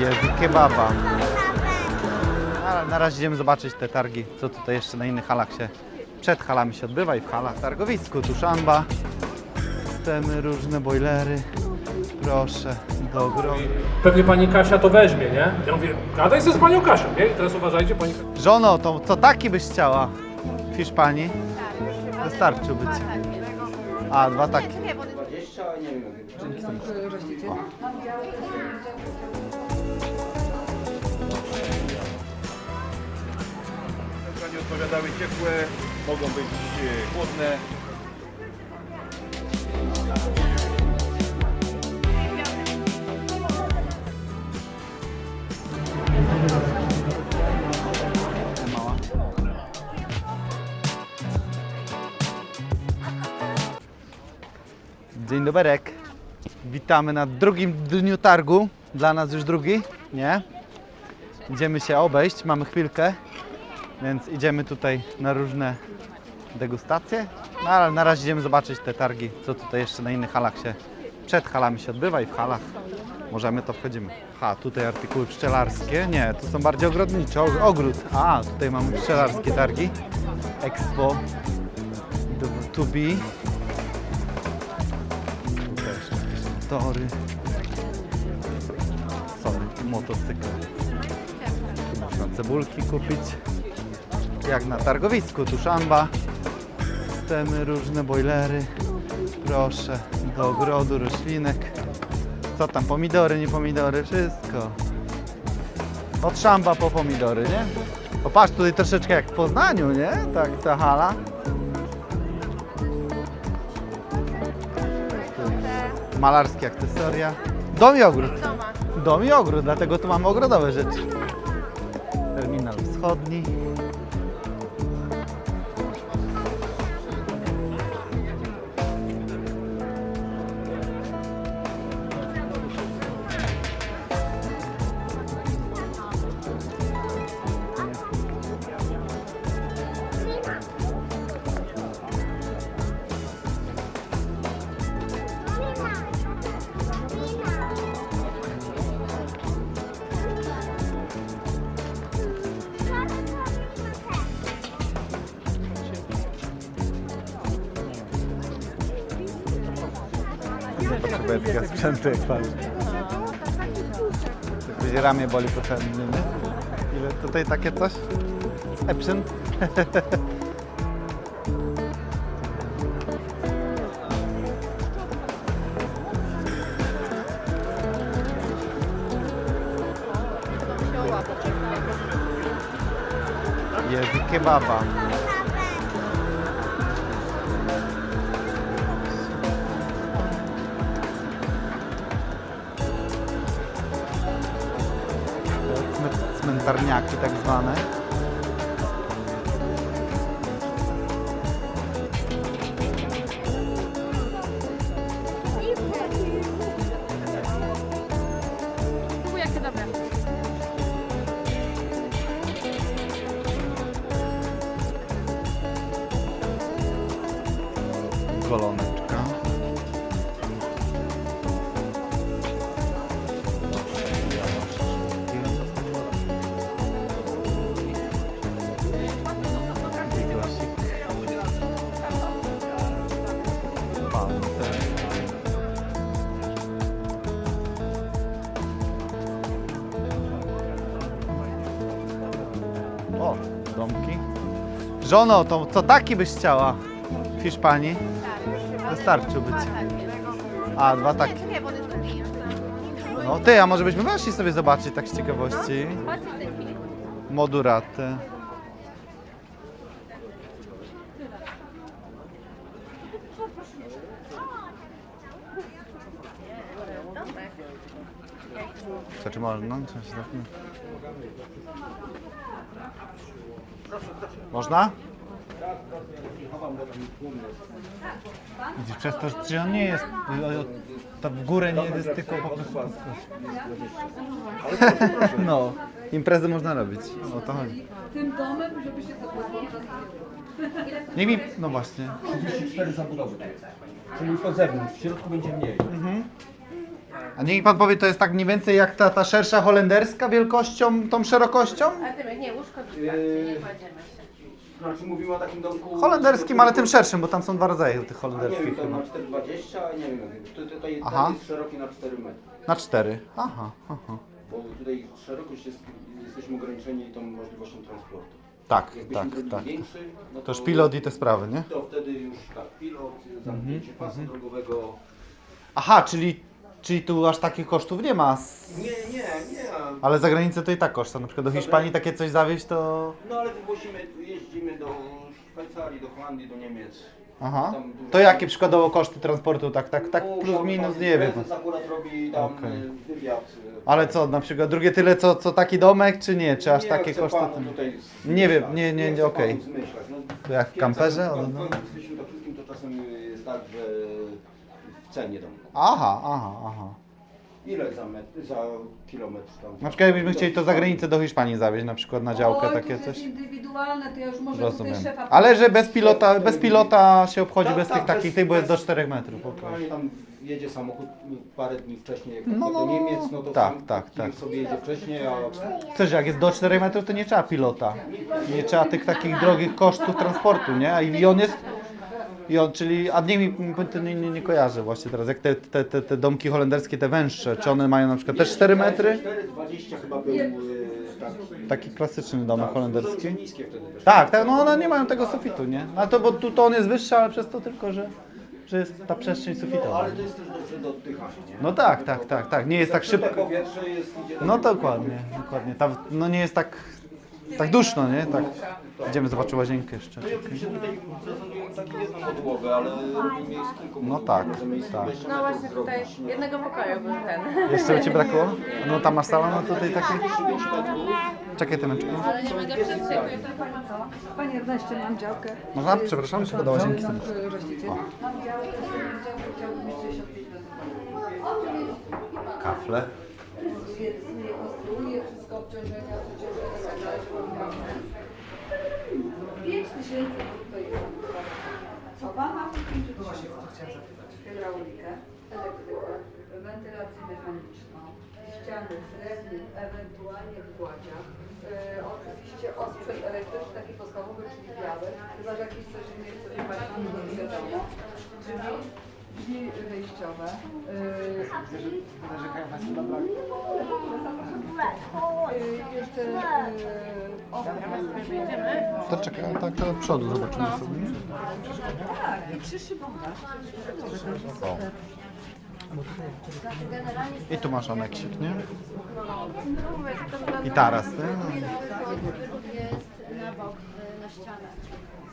Jezu, kebaba. Ale na razie idziemy zobaczyć te targi, co tutaj jeszcze na innych halach się, przed halami się odbywa i w halach. Targowisku, tu szamba, systemy, różne bojlery. Proszę, do ogrodu. Pewnie pani Kasia to weźmie, nie? Ja mówię, gadaj ze z panią Kasią, nie? I teraz uważajcie, pani Żono, to co taki byś chciała w Hiszpanii? Wystarczyłby ci. A, dwa takie. nie odpowiadały ciepłe, mogą być e, chłodne. Dzień doberek. Witamy na drugim dniu targu. Dla nas już drugi, nie? Idziemy się obejść, mamy chwilkę, więc idziemy tutaj na różne degustacje. No ale na razie idziemy zobaczyć te targi, co tutaj jeszcze na innych halach się, przed halami się odbywa i w halach. Możemy to wchodzimy. Ha, tutaj artykuły pszczelarskie. Nie, to są bardziej ogrodnicze. og- Ogród. A, tutaj mamy pszczelarskie targi. Expo. To be. Tutaj jeszcze motory. Są motocykle. Tu można cebulki kupić. Jak na targowisku. Tu szamba. Systemy, różne bojlery. Proszę, do ogrodu, roślinek. Co tam, pomidory, nie pomidory, wszystko. Od szamba po pomidory, nie? O patrz, tutaj troszeczkę jak w Poznaniu, nie? Tak, ta hala. Malarskie akcesoria. Dom i ogród. Dom i ogród, dlatego tu mamy ogrodowe rzeczy. Terminal wschodni. Potrzebuję sprzętu jak pan. Będzie ramię boli potrzebny, nie? Ile tutaj takie coś? Epson? Jezu, kebaba. Cmentarniaki tak zwane. Żono, to co taki byś chciała w Hiszpanii? Wystarczyłby ci. A, dwa takie. No ty, a może byśmy weszli sobie zobaczyć tak z ciekawości? Tej chwili. Moduraty. To czy można? Można? Widzisz, przez to, że on nie jest, to w górę nie jest tylko po prostu... No, imprezy można robić, o to chodzi. tym domem, żeby się. Nie mi, no właśnie. 34 zabudowy. Czyli po zewnątrz, w środku będzie mniej. A niech mi pan powie, to jest tak mniej więcej jak ta, ta szersza holenderska wielkością, tą szerokością? A ty, nie, łóżko wystarczy, nie kładziemy się. Znaczy mówimy o takim domku... Holenderskim, ale tym szerszym, bo tam są dwa rodzaje tych A nie wiem, to chyba. na 4,20, a nie wiem, to, to, to jest, Aha. jest szeroki na 4 metry. Na cztery. Aha, aha. Bo tutaj szerokość jest, jesteśmy ograniczeni tą możliwością transportu. Tak, Jakbyśmy tak, zrobili tak. większy, no To już pilot i te sprawy, nie? To wtedy już tak, pilot, zamknięcie Mhm, pasa drogowego. Aha, czyli, czyli tu aż takich kosztów nie ma. S- Nie, nie, nie. Ale za granicę to i tak koszta. Na przykład do Hiszpanii takie coś zawieźć to... No ale wywozimy, jeździmy do Szwajcarii, do Holandii, do Niemiec. Aha. Tam dużo- To jakie przykładowo koszty transportu? Tak, tak, tak No, plus tam minus, pan nie wiem. prezes akurat robi tam Okej. y, wywiad. y, Ale co, na przykład drugie tyle co, co taki domek, czy nie? Czy aż nie takie chcę koszty? panu tutaj Nie wiem, zmyślać, nie, nie, nie, chcę okej. panu zmyślać. No, To jak w kiedy kamperze? no. jesteśmy tak wszystkim, to czasem jest tak, że w cenie domku. Aha, aha, aha. Ile za, metr, za kilometr tam? Na przykład jakbyśmy chcieli to za granicę do Hiszpanii zawieźć, na przykład na działkę Oj, takie to coś. jest indywidualne, to ja już może Rozumiem. tutaj szefa... Ale że bez pilota, bez pilota się obchodzi Tak, bez tak, tych takich bez- tych, bo jest do bez- 4 metrów. Normalnie tam jedzie samochód parę dni wcześniej, jak No, no, no, do no. Niemiec, no to Tak, sam tak, tak. sobie jedzie wcześniej, a Coś, jak jest do 4 metrów, to nie trzeba pilota. Nie trzeba tych takich drogich kosztów transportu, nie? A I on jest. I on, czyli, a nie nie, nie, nie kojarzę właśnie teraz, jak te, te, te, te domki holenderskie, te węższe, czy one mają na przykład też 4 metry? 4,20 chyba był y, taki. Taki klasyczny domek holenderski. Niskie wtedy też. Tak, tak, no one nie mają tego sufitu, nie? No to bo tu to on jest wyższy, ale przez to tylko, że, że jest ta przestrzeń No, sufitowa. ale to jest też dobrze do oddychania, nie? No tak, tak, tak, tak. Nie jest tak Szybko. szybko. powietrze jest, idzie No dokładnie, dokładnie. Tam, no nie jest tak, tak duszno, nie? Tak. Idziemy zobaczyć łazienkę jeszcze. No i oczywiście tutaj prezentujemy taką jedną podłogę, ale robimy je z kilku No podłóg. tak, tak. 20 No właśnie tutaj jednego pokoju był ten. Jeszcze by Ci brakło? No tam masz salon, no tutaj taki... 5 metrów. Czekaj Tymeczku. Panie Erneście, mam działkę. Można? Przepraszam, tylko do łazienki sobie. Mam, Rościcie. Mam działkę, działkę chciałbym 65 metrów. Kafle. Nie konstruuję wszystko obciążenia, obciążenia, tak dalej, żeby miał sens. 5 tysięcy to jest. Co pan ma w tym 5 tysięcy? Hydraulikę, elektrykę, wentylację mechaniczną, ściany w drewnie, ewentualnie w gładziach. Yy, oczywiście osprzęt elektryczny, taki podstawowy, czyli biały, chyba że jakieś coś innego sobie patrzą, to nie wiadomo. Drzwi, drzwi wejściowe. Yy, yy, jeszcze yy, okna. To czekaj, tak do przodu zobaczymy sobie. nie? O. I tu masz aneksik, nie? I taras, nie? Jest na bok, na ścianę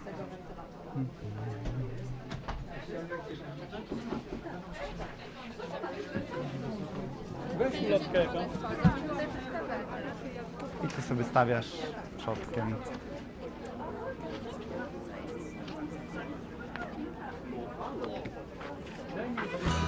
z tego wentylatora. I ty sobie stawiasz przodkiem. Dobrze,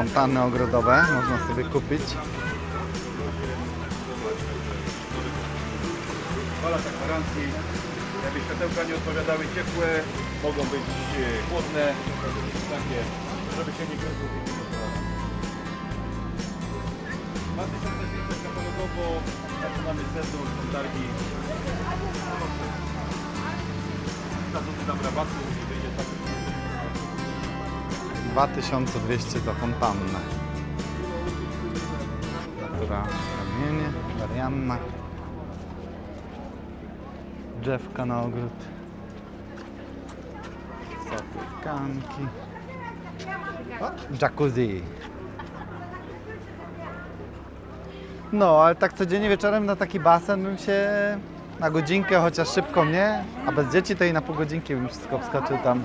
fontanny ogrodowe można sobie kupić. Dwa lata gwarancji. Jakby światełka nie odpowiadały ciepłe, mogą być e, chłodne, takie, żeby się nie kręcił. 2500 katalogowo, zaczynamy sezon, są targi. Statuty tam rabatu, nie wyjdzie tak. 2200 za fontannę. Natura kamienie, Marianna. Drzewka na ogród. Zapiekanki. O, jacuzzi. No, ale tak codziennie wieczorem na taki basen bym się na godzinkę, chociaż szybko nie, a bez dzieci to i na pół godzinki bym wszystko wskoczył tam.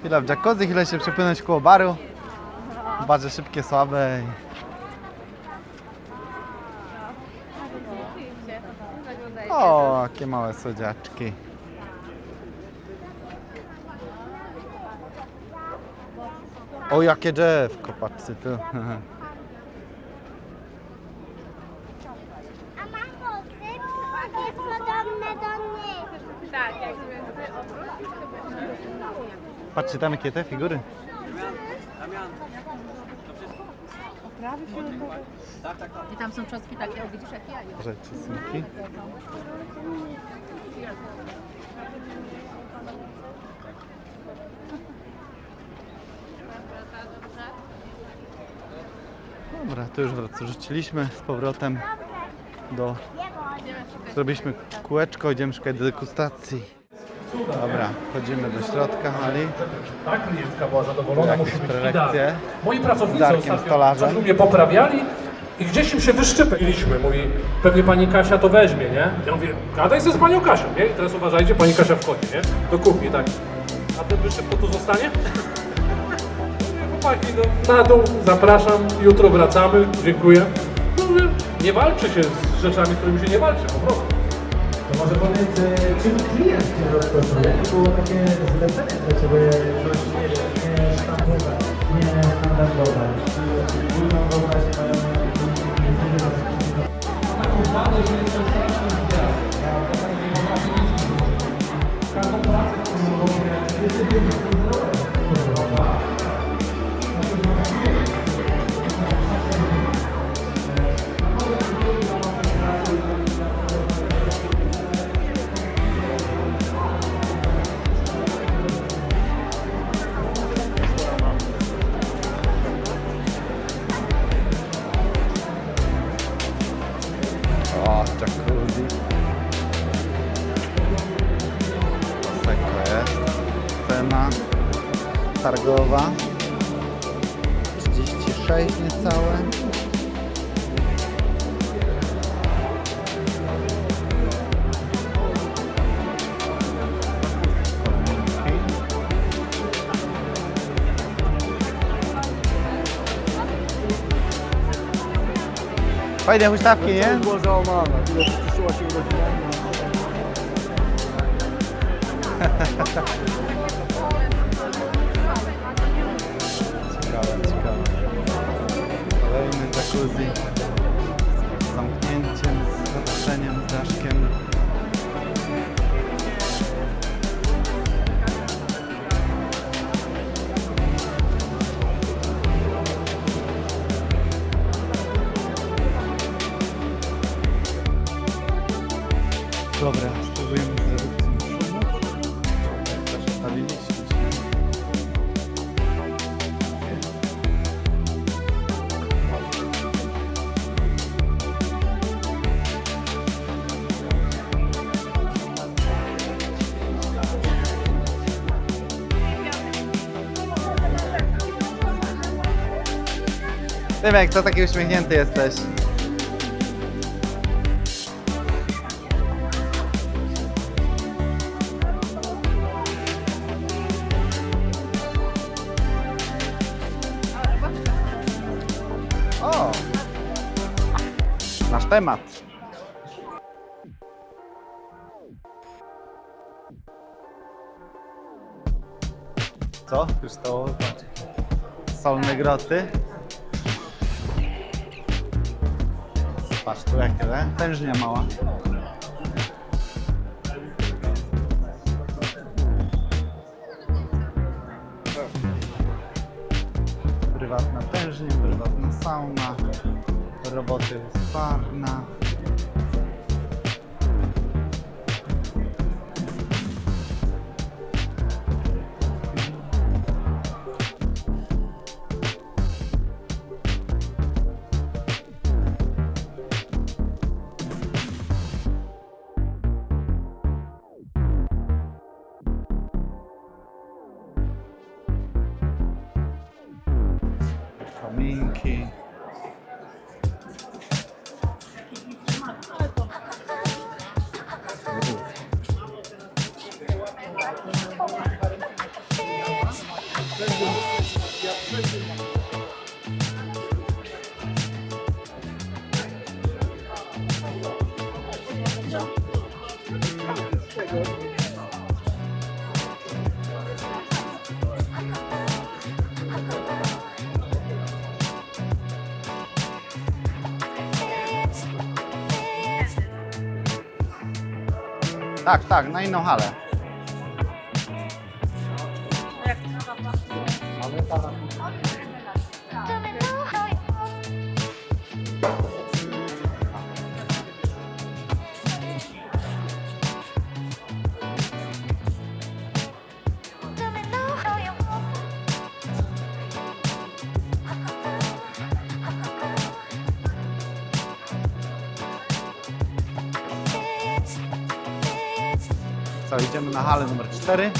Chwila w jacuzzi, chwilę się przepłynąć koło baru. Barze szybkie, słabe. i- O, jakie małe słodziaczki. O, jakie drzewko, patrzcie tu. A ma włosy, jest podobne do niej. Tak, jakby ty obrócisz, to będzie. Patrzcie tam, jakie te figury. I tam są cząstki takie, o widzisz jak ja. Rzeczy, sumki. Dobra, to już wraca. Rzuciliśmy z powrotem do... Zrobiliśmy kółeczko, idziemy szukać degustacji. Dobra, wchodzimy do środka hali. Tak, klientka była zadowolona, Jakieś musi być prelekcje idealnie. Moi pracownicy Darkiem ostatnio Stolarzem. coś u mnie poprawiali i gdzieś im się wyszczypiliśmy. Mówi, pewnie pani Kasia to weźmie, nie? Ja mówię, gadaj ze z panią Kasią, nie? I teraz uważajcie, pani Kasia wchodzi, nie? Do kuchni, tak. A ten wyszczyp tu zostanie? Mówię, Chłopaki, no, na dół, zapraszam, jutro wracamy, dziękuję. No, Mówię, nie walczy się z rzeczami, z którymi się nie walczy, po prostu. To może powiedz, e, czym klient Cię zaskoczył? Jakie było takie zlecenie dla Ciebie coś nie, nie sztampowe, nie standardowe? Czy trudno wyobrazić jest Fajne huśtawki, nie? Było załamane, tyle cieszyła się urodzinami. Ciekawe, ciekawe. Kolejny jacuzzi z zamknięciem, z zatoczeniem, z daszkiem. Tymek, co taki uśmiechnięty jesteś? O! Nasz temat. Co? Już to. Solne groty. Patrz tu jakie, ne? Tężnia mała. Prywatna tężnia, prywatna sauna, roboty sparna. Kominki. Tak, tak, na inną halę. Co, idziemy na halę numer 4.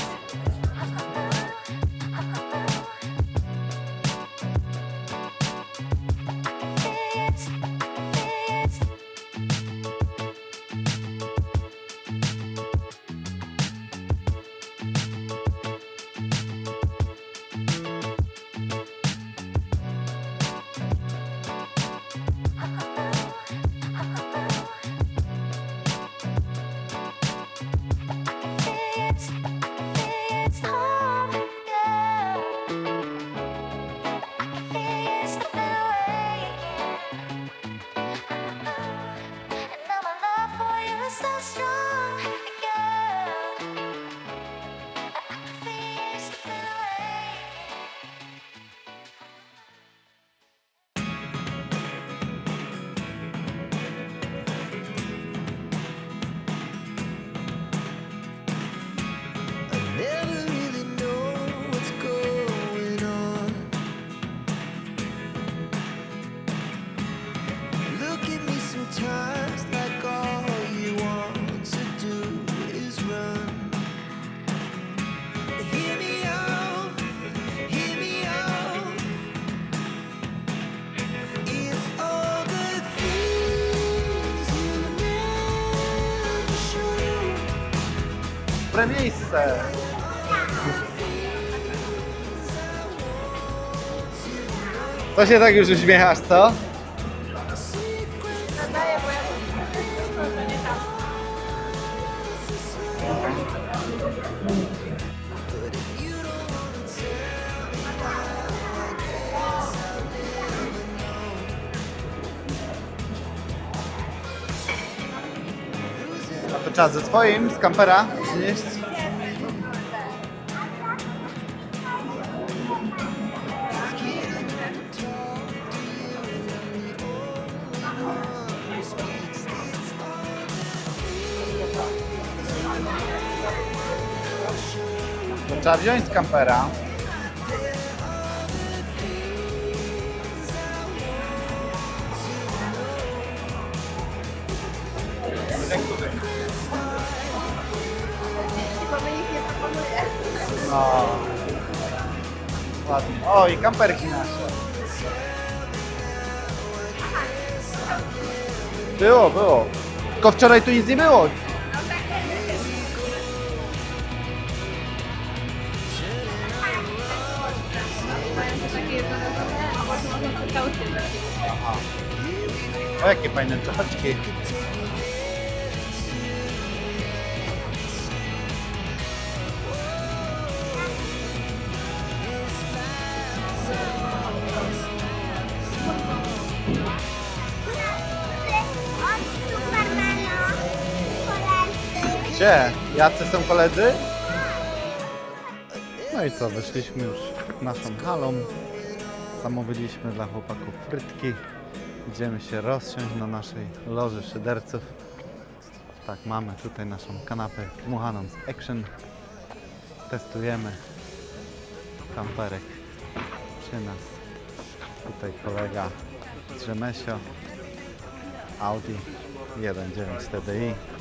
Dobre miejsce! Co się tak już uśmiechasz, co? A to trzeba ze swoim, z kampera przynieść? To trzeba wziąć z kampera. O, i kamperki nasze. Było, było. Tylko wczoraj tu nic nie było. O, jakie fajne czapeczki. Gdzie? Jacy są koledzy? No i co, wyszliśmy już naszą halą. Zamówiliśmy dla chłopaków frytki. Idziemy się rozsiąść na naszej loży szyderców. Tak, mamy tutaj naszą kanapę dmuchaną z Action. Testujemy kamperek przy nas. Tutaj kolega z Rzemesio. Audi 1.9 TDI.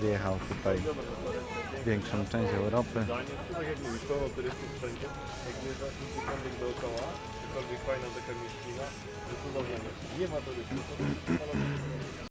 Zjechał tutaj większą część Europy. Tak jak mówisz, pełno turystów wszędzie. Gdziekolwiek dookoła, fajna taka mieścina, cudownie. Nie ma turystów.